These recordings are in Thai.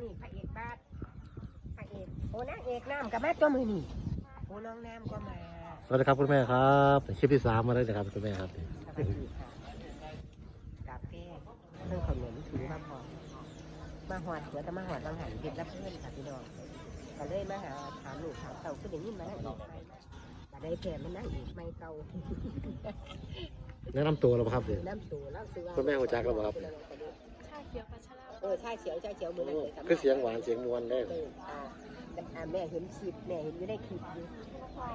นี่พระเอกบ้านพระเอกโอ้นางเอกน้ำกับแม่ตัวมือนี่โอ้น้องน้ำก็มาสวัสดีครับคุณแม่ครับคลิปที่สามมาแล้วนะครับคุณแม่ครับสวัสดีค่ะกาแฟเรื่องขนมถือมาพอมาหอดเดี๋ยวจะมาหอดบางหันเด็ดรับเพื่อนค่ะพี่น้องก็เลยมาหาถามลูกถามเต่าก็เดี๋ยวนี้มานั่งอีกไหมแต่ได้แผลมันนั่งอีกไม่เก่าแนะนำตัวเราครับเดี๋ยวน้ำตัวแล้วซื้อว่าคุณแม่หัวจักแล้วบ่ครับชาเขียวพัชรา เออใช่เสียวใช่เสียวมือนั่นเลยคือเสียงหวานเสียงมวลได้เอออ่าอ่าแม่เห็นคลิปแม่เห็นอยู่ในคลิปอยู่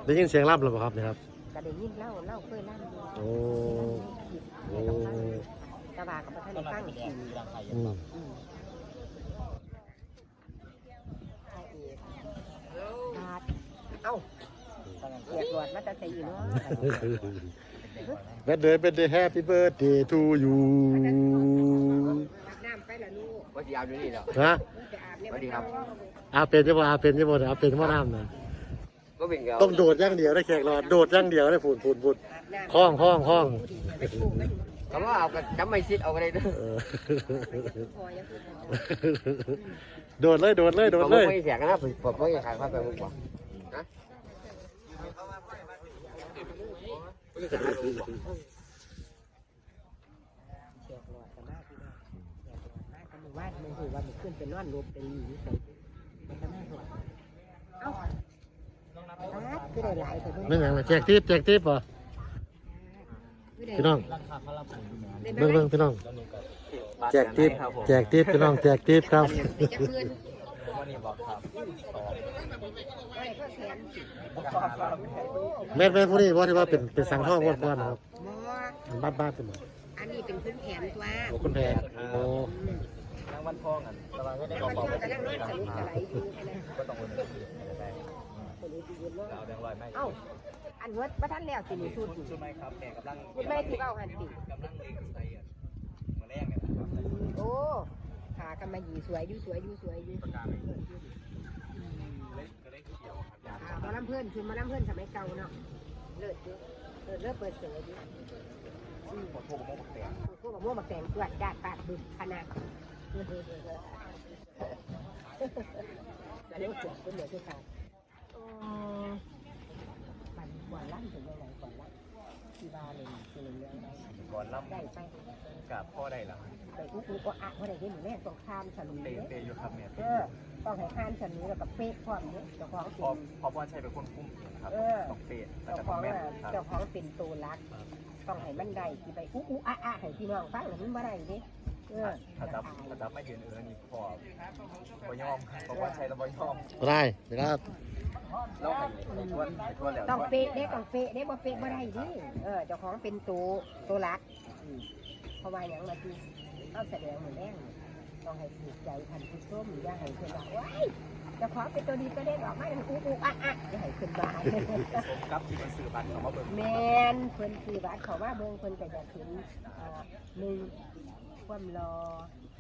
ได้ยินเสียงรับหรือเปล่าครับเนี่ยครับก็ได้ยินเล่าเล่าเคยเล่าอยู่โอ้แม่ต้องฟังตาบากับพระท่านได้ฟังอีกทีอืมอืมใช่เอกบาดเอ้าเกียรติรวดมาแตาใจอยู่เนาะเบดเดย์เบ จะยาวอยู่นี่เหรอฮะจะอาบเนี่ยสวัสดีครับอาเป็นจะบ่อาเป็นจะบ่อาเป็นว่าน้ำนะก็เป็นเงาต้องโดดอย่างเดียวได้แขกรอดโดดอย่างเดียวได้ฝุ่นฝุ่นฝุ่นอาบน้ำคล้องคล้องคล้องไปปลูกมันคำว่าเอากันจำไม่ซิดเอากันเลยเด้อเออพอยังพูดพอโดดเลยโดดเลยโดดเลยผมไม่เสียกันนะผมผมไม่อยากขายผ้าไปมุกบอกฮะ เกียรติรวดกันมากพี่น้องเกียรติรวดมากกันมือ วาดมือถือว่ามันขึ้นเป็นนอนรวมเป็นหลีใส่มันจะไม่หวดเอ้าอาดคือได้หลายแต่ไม่ยังแจกทิปแจกทิปป่ะพี่น้องเบิ่งเบิ่งพี่น้อง แจกทิปแจกทิปพี่น้องแจกทิปครับจะคืนวันนี้บอกครับไม่ก็แสนแม่นแม่นผู้นี้ว่าที่ว่าเป็นเป็นสังทองวันก่อนนะครับหมอบ้านบ้านเป็นหมออันนี้เป็นพื้นแขนตัวโอ้คุณแพงโอ้นาง วันทองอะตารางก็ได้แล้วมันก็กำลังนอนสลุกสลายอยู่นะก็ต้องวนไปได้คนนี้ที่ยืนเนาะเอาแดงลอยไหมเอ้าอันเวิร์ดประทันแล้วสินี่สุดใช่ไหมครับแกกำลังคุณแม่ที่เบ้าหันติกำลังเล็งใส่มาแรงเนี่ยนะครับโอ้ขากำมาหยีสวยอยู่สวยอยู่สวยอยู่ปากกาไม่เล็กก็เล็กเขียวครับอ่าหมาลำเพื่อนคือหมาลำเพื่อนสมัยเก่าเนาะเลิศอยู่เลิศเลิศเปิดเสืออยู่อืมหมดโทรโม่ปักแตงพวกกับม่วงมาแต่งตรวจดาดปาดบึกขนาดจะเรี ยกเสือเป็นเหนือที่ขาดมันก่อนล่ำถึงยังไงก่อนล่ำที่บ้านเลยคือเรื่องได้ก่อนล่ได้ไปำกับพ่อได้หรอไปทุกทีก็อะเพราะได้เห็นหนูแม่ต้องข้ามฉลุยเตะเตะอยู่ครับเนี่ยเออต้องให้ข้ามฉลุยแล้วก็เป๊ะพร้อมเนี่ยเจ้าของพอเป็นพอพ่อชัยเป็นคนคุ้มครับต้องเตะแต่เจ้าขต้อองงแม่นอะครับเจ้าของเป็นตัวรักต้องให้มันได้ที่ไปอู้อู้อะอะให้พี่น้องฟังหรือมันบ่ได้ดิเออ ถ้าจับถ้าจับไม่ยืนเออนี่พอพอยอมเพราะว่าชัยเราพอยอมได้นะครับเราให้ทวนให้ทวนแล้วต้องเป๊ะเด้ต้องเป๊ะเด้บ่เป๊ะบ่ได้ดิเออเจ้าของเป็นตัวตัวรักอืมเพราะว่าอย่างมาที่เอาแสดงเหมือนแรงต้องให้ถูกใจพันธุ์ผู้ชมอย่าให้เพิ่นว่าว้ายเจ้าของเป็นตัวดีตัวเด่นออกมาอู้อู้อะอะอย่าให้เพิ่นว่าสมกับที่มันสื่อบันของมาเบิ่งแมนเพิ่นคือวัดเขาว่าเบิ่งเพิ่นก็จะเห็นอ่าหนึ่ง ความรอ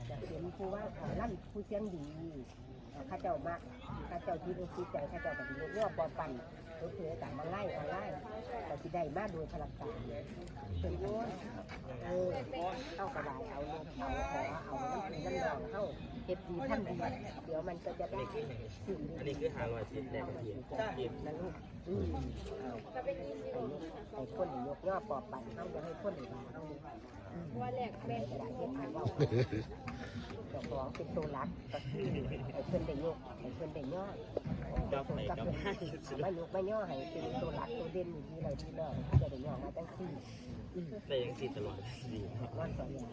จะเห็นผู้ว่าขาลั่นผู้เสียงดีข้าเจ้ามากข้าเจ้าที่รู้ใจข้าเจ้าก็สิรู้ว่าปอปั่นรู้ถือต่างมาไล่เอาไล่แต่สิได้มาโดยพลังการเพิ่นโยนเออเข้ากระดาษเอาลงเอาขอเอาน้ำน้ำดองเข้าเฮ็ดดีทำดีเดี๋ยวมันก็จะได้สิ่งดีอันนี้คือหาลอยชิ้นแรกของทียมนั่นลูก อืมเอาให้ให้คนยกย่อปอบปั่นเขาจะให้คนหว่าเขาอืมว่าแรกแม่กระดาษเย็บให้เว่าเจ้าของเป็นตัวรักก็คือให้เพิ่นได้ยกให้เพิ่นได้ย่อกับเพิ่นไม่ยกไม่ย่อให้เป็นตัวรักตัวเด่นอยู่ที่ไรที่เลิศจะได้ย่อมาตั้งสี่อืมแต่ยังสีตลอดดีนอนสองอย่าง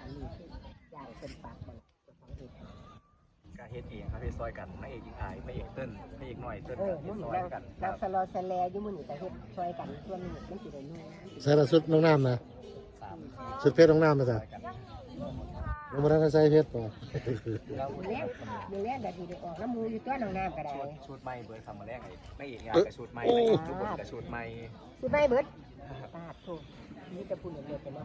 อันนี้คืออย่างเป็นปากมันเจ้าของเห็ด การเฮ็ดเองครับเฮ็ดซอยกันนางเอกยิงอายพระเอกเติ้ลพระเอกหน่อยเติ้ลเออเฮ็มุ่ดนซอยนั่งกันคนั่รังบสลอสแลอยู่มุ่นแต่เฮ็ดช่วยกันส่วนหนึ่งมันสิได้นู่นใส่ละสุดน้องน้ำนะสามสุดเพชรน้องน้ำมาจ้ะซอยกันลงมาได้ใส่เพชรป่ะแล้วมือแรกมือแรกก็สิได้ออกน้ำมูอยู่ตัวน้องน้ำก็ได้ชุดชุดใหม่เบิร์ดคำมาแรกไงนางเอกงานกับชุดใหม่นางเอกทุกคนกับชุดใหม่สิไปเบิดปาดโถูกนี่จะพูดอย่างเดียวเป็นว่า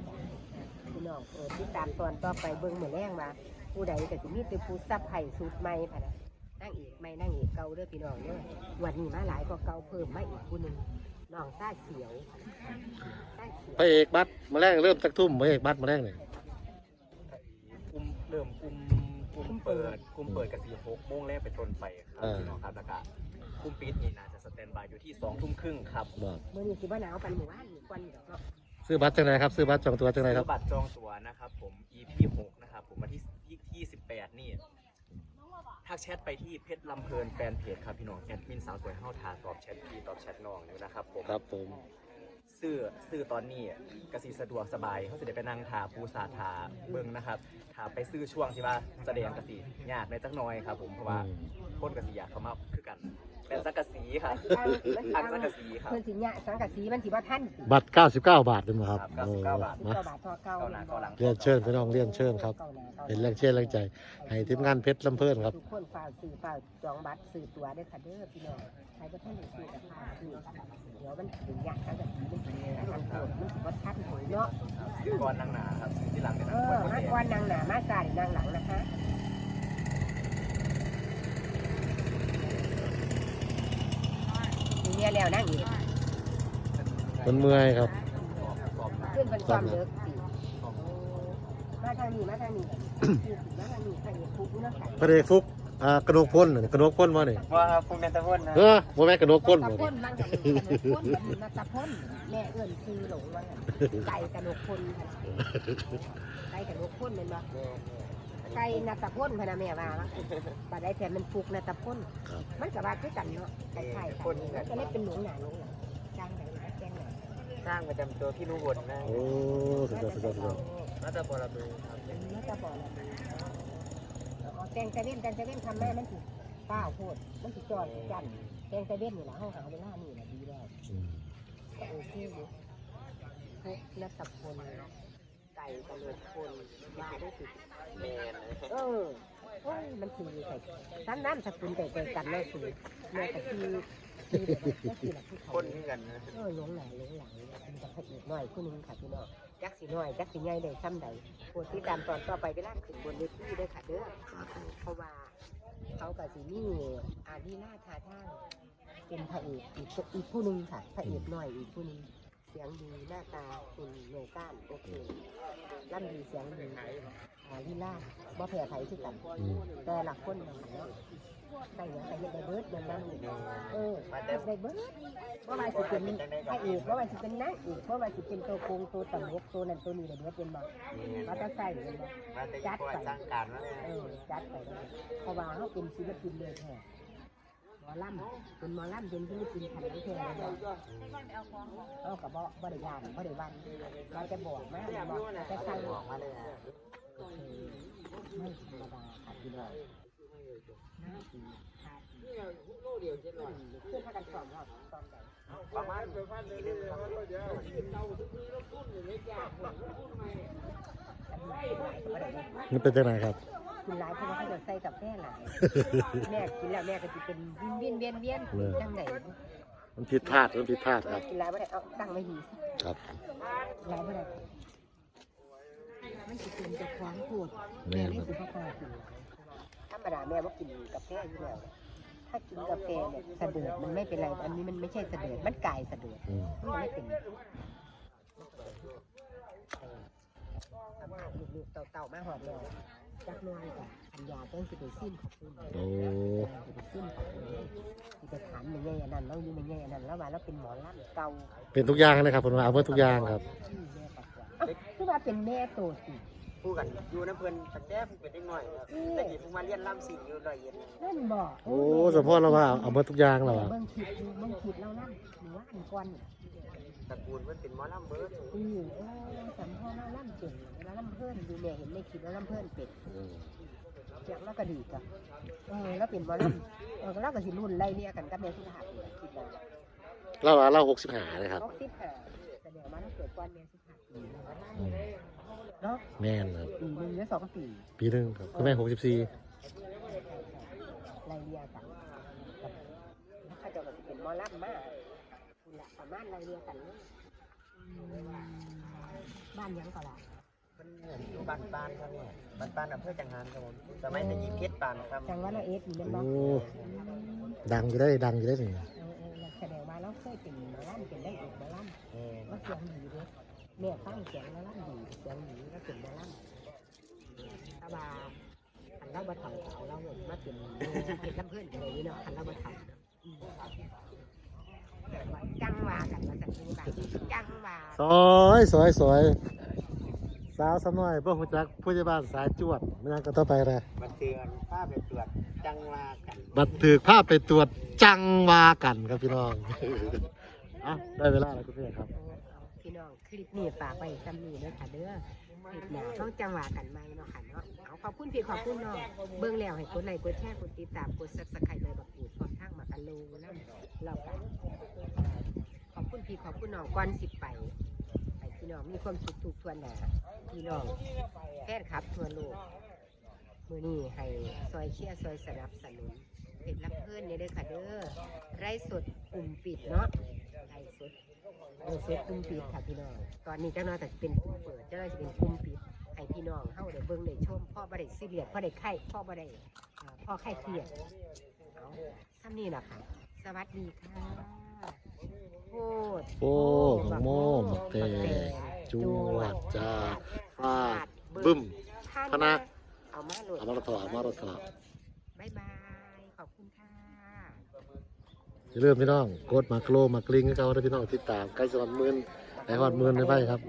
พี่น้องเออติดตามตอนต่อไปเบิ่งมือแรงว่า ผู้ใดก็สิมีแต่ผู้ซับไห้สูตรใหม่พะนะนั่งเอกใหม่นั่งเอกเก่าเด้อพี่น้องเด้อวันนี้มาหลายก็เก่าเพิ่มมาอีกผู้หนึงน้องซ่าเขียวซ่าเขียวพระเอกบัตรมาแรกเริ่มสักทุ่มพระเอกบัตรมาแรกเนี่ยกุมเริ่มกุมกุมเปิดกลุ่มเปิดกับสี่หกโมงแรกเป็นต้นไปครับพี่น้องครับแล้วก็กลุ่มปิดนี่น่าจะสแตนบายอยู่ที่สองทุ่มครึ่งครับบอกมื้อนี้สิบ่หนาวปานหมู่บ้านหมู่กวนอยู่ดอกเนาะซื้อบัตรจังไรครับ ซื้อบัตรจองตัวจังไรครับ ซื้อบัตรจองตั๋วนะครับผม EP 6นะครับผมวันที่ที่ที่ 18 นี่ ทักแชทไปที่เพชรลำเพลินแฟนเพจครับพี่น้องแอดมินสาวสวยเฮาทาตอบแชทพี่ตอบแชทน้องอยู่นะครับผมครับผมซื้อซื้อตอนนี้กสิสะดวกสบายเขาจะได้ไปนั่งทาปูสาทาเบิ้งนะครับทาไปซื้อช่วงที่ว่าแสดงกสิยากในจักหน้อยครับผมเพราะว่าคนกสิอยากเข้ามาคือกันเป็นสังกะสีครับทางสังกะสีครับ เพิ่นสิหยะสังกะสีมันสิบ่ทันสิบัตร 99 บาทเป็นไหมครับครับโอ้99บาทมาเก้าบาททอเก้าเก้าหน้าเก้าหลัง เรียนเชิญพี่น้องเรียนเชิญครับ เก้าหน้า เก้าหลังเป็นแรงเชียร์แรงใจ ให้ทีมงานเพชรลำเพลินครับ ทุกคนฝากซื้อฝากจองบัตรซื้อตั๋วด้วยค่ะเด้อพี่น้องใครก็ท่านได้ซื้อกับพาซื้อเดี๋ยวมันถึงยากสังกะสีมันสิมันโกรธมันสิบ่ทันหวยเนาะซื้อก่อนนั่งหนาครับซื้อที่หลังเป็นเอนั่งอก่อนมาก่อนนางหน้ามาซ้ายนางหลังนะคะมีเมียแล้วนั่งอีกมันเมื่อยครับ ขึ้นเป็นความเลิกสิ มาทางนี้มาทางนี้มาทางนี้ทางนี้คุกเนาะค่ะพระเดชฟุกอ่ากระโดกพ่นน่ะกระโดกพ่นมาเนี่ยว่าครับคุณแมนตะพ่นนะเออโมแม่นกระโดกพ่นตะบ่พ่เนี่ยนบ้างค่ะพ่นแบบมาตะพ่นแม่เอื้อนซื้อหลงว่าไก่กระดกพ่นไก่กระดกพ่นเป็นบ่ไก่นาตะพ่นพะนะแม่ว่าบัดได้แต่มันฟุกนาตะพ่นครับมันกับว่าคือกันเนาะคล้ายๆกันมันก็เลยเป็นหลงหนาหลงหนาจ้างไหนนะแจ้งไหนสร้างประจำตัวพี่นุวนนะโอ้สุดยอดสุดยอดสุดยอด น่าจะบอระเบือครับน่าจะบอกแล้วอ๋อแตงตะเวนแตงตะเวนทำแม่มันถูกป้าวโพดมันถูกจอดจันแตงตะเวนนี่แหละห้องหาเวลานี่แหละดีแล้วอืมก็โอเคอยู่พวกนักตะพลไก่กระโหลกพลว่าได้สิแมนเออโอ้ยมันคือใส่ทั้งน้ำสกุลไก่ไก่กันเลยคือแม่ก็คือคือแบบก็ คือหลักที่เขาคนที่กันนะเออหลงหลายหลงหลังเป็นกับพระเอกน้อยผู้หนึงค่ะพี่น้องจักสีน้อยจักสีใหญ่ได้ซ้ำใดโปรดติดตามตอนต่อไปเวลาขึ้นบนเวทีด้วยค่ะเด้อเพราะว่าเขากับสีนี่อาดีน่าทาทางเป็นพระเอกอีกอีกผู้หนึงค่ะพระเอกน้อยอีกผู้หนึง เสียงดีหน้าตาคุณหน่วยก้านโอเคร่ำดีเสียงดีอาลีล่าบ่แพ้ไผคือกันอืมแต่หลักคนมันเนาะใส่หยังใส่เฮ็ดได้เบิดอย่างนั้นเออเฮ็ดได้เบิดว่าว่าสิเป็นพระเอกว่าว่าสิเป็นนางเอกว่าว่าสิเป็นตัวโกงตัวตลกตัวนั้นตัวนี้ได้เบิดเป็นบ่ว่าจะใส่เป็นบ่มาแต่ยังพอสร้างการว่าเออจัดไปเลยเพราะว่าเฮาเป็นศิลปินเลยแท้ หมอลำเป็นหมอลำเป็นศิลปินขันแท้เลยบ่เฮาก็บ่บ่ได้ยานบ่ได้วันเราจะบอกมาบอกจะสั่งบอกมาเลยไม่ธรรมดาค่ะพี่น้องคือถ้ากันสอบเราสอบใดประมาณปีหนึงครับนี่เป็นจังไรครับกิ นหลายเพราะว่าเขาจะใส่กับแม่หลายแม่กินแล้วแม่ก็จะเป็นเวียนเวียนเวียนเวียนจังไหนมันผิดพลาดมันผิดพลาดครับ กินหลายไม่ได้เอาตั้งไว้ดีสิครับหลายไม่ได้มันจะเป็นจะคว้างปวดแม่ไม่สุภาพกินธรรมดาแม่ว่ากินกาแฟอยู่แล้วถ้ากินกาแฟเนี่ยสะเดือดมันไม่เป็นไรอันนี้มันไม่ใช่สะเดือดมันกายสะเดือดอืมมันไม่เป็นสัมผัสลูกๆเต่าๆมาหอดเลย จักหน้อยจ้ะอันยาเพิ่งสิไปซิ้นขอบคุณโอ้สิไปซิ้นขอบคุณสิไปถามในแง่อันนั้นเราอยู่ในแง่อันนั้นแล้วว่าเราเป็นหมอลำเก่าเป็นทุกอย่างเลยครับผมว่าเอาเพื่อทุกอย่างครับชื่อแม่ปักว่าอ้าวคือว่าเป็นแม่โตสิคู่กันอยู่น้ำเพิ่นตั้งแต่ผมเป็นเด็กน้อยครับแต่กี้ผมมาเรียนล่ำสิ่งอยู่ร้อยเอ็ดนั่นบอกโอ้สมพรเราว่าเอาเพื่อทุกอย่างเราอะเบิ่งคลิปอยู่เบิ่งคลิปเรานั่นหรือว่าอันก่อนนี่ ตระกูลเพิ่นเป็นหมอลำเบิร์ดอือเออสัมพ่อเราล่ำเป็นเราล่ำเพื่อนดูแม่เห็นในคลิปเราล่ำเพื่อนเป็นอืมเสียงแล้วก็ดีจ้ะเออแล้วเป็นหมอลำเออแล้วก็สิรุ่นไล่เรียกกันกับแม่สุภาพนี่คิดว่าเราว่าเราหกสิบหาเลยครับ หกสิบห้าแสดงว่าเราเกิดก่อนแม่สุภาพปีอืมเนาะแม่นครับปีหนึ่งหรือสองปี ปีหนึ่งครับคุณแม่หกสิบสี่ไล่เรียกันกับแล้วเขาเจะก็สิเป็นหมอลำมาคุ ณละประมาณไล่เรียกันเลยอืมบ้านหยังก็ล่ะเพิ่นอยู่บ้านปานครับเนี่ยบ้านปานอำเภอจังหารครับผมสมัยแต่ยิงเพชรปานครับจังหวัดละเอ็ดอยู่นั่นโอ้เนาะดังอยู่ได้ดังอยู่ได้หนึ่งเออเออแล้วแสดงว่าเราเคยเป็นหมอลำเป็นได้เอกหมอลำเออว่าเสียงดีเด้แม่ฟังเสียงหมอลำดีเสียงดีแล้วเป็นหมอลำถ้าว่าอันเราเราบ่เฒ่าเอาเรามาเป็นเห็ดลำเพิ่นกันเลยเนาะคันเราบ่เฒ่าเนาะอืม จังว่ากันว่าจะเป็นแบบจังว่าสวยสวยสวยสาวสน้อยเพื่อหูจักผู้ใหญ่บ้านสายจวดไม่งั้นก็ต้องไปเลยมาเตือนป้าไปตรวจจังหวากันบันทึกภาพไปตรวจจังวากันครับพี่น้องอะได้เวลาแล้วคุณพี่ครับ พี่น้องคลิปนี้ฝากไว้ซ้ำนี้เด้อค่ะเด้อคลิปหน้าต้องจังหวะกันไหมเนาะค่ะเนาะเอาขอบคุณพี่ขอบคุณน้องเบิ่งแล้วให้กดไลค์กดแชร์กดติดตามกด Subscribe เลยบักปูดพร้อมทางมากันโลนำเรากันขอบคุณพี่ขอบคุณน้องก่อนสิบไปให้พี่น้องมีความสุขทุกทวนหนาพี่น้องแฟนคลับทั่วโลกมือนี้ให้ซอยเชียร์ซอยสนับสนุนเพจรับเพื่อนเนี่ยเด้อค่ะเด้อไร้สดกลุ่มปิดเนาะไร้สด เออเซ็ตกลุ่มปิดค่ะพี่น้อง ตอนนี้เจ้าน้อยแต่สิเป็นกลุ่มเปิด เจ้าน้อยจะเป็นกลุ่มปิดให้พี่น้องเฮาได้เบิ่งได้ชมพ่อบ่ได้ซีเรียสพ่อได้ไข้พ่อบ่ได้อ่าพ่อไข้เครียดเอาซ้ำนี่ล่ะค่ะ สวัสดีค่ะโคตรโอ้หมกโม่หมกเตจวดจ้าฟาดบึ้ม พนะเอามาโหลดเอามาละถอเอามาละถอบ๊ายบายขอบคุณค่ะ อย่าลืมพี่น้องกดมากโลมากลิงให้เขาได้พี่น้องติดตามใกล้สะวันหมื่นไอ้ฮอดมื่นไปไปครับ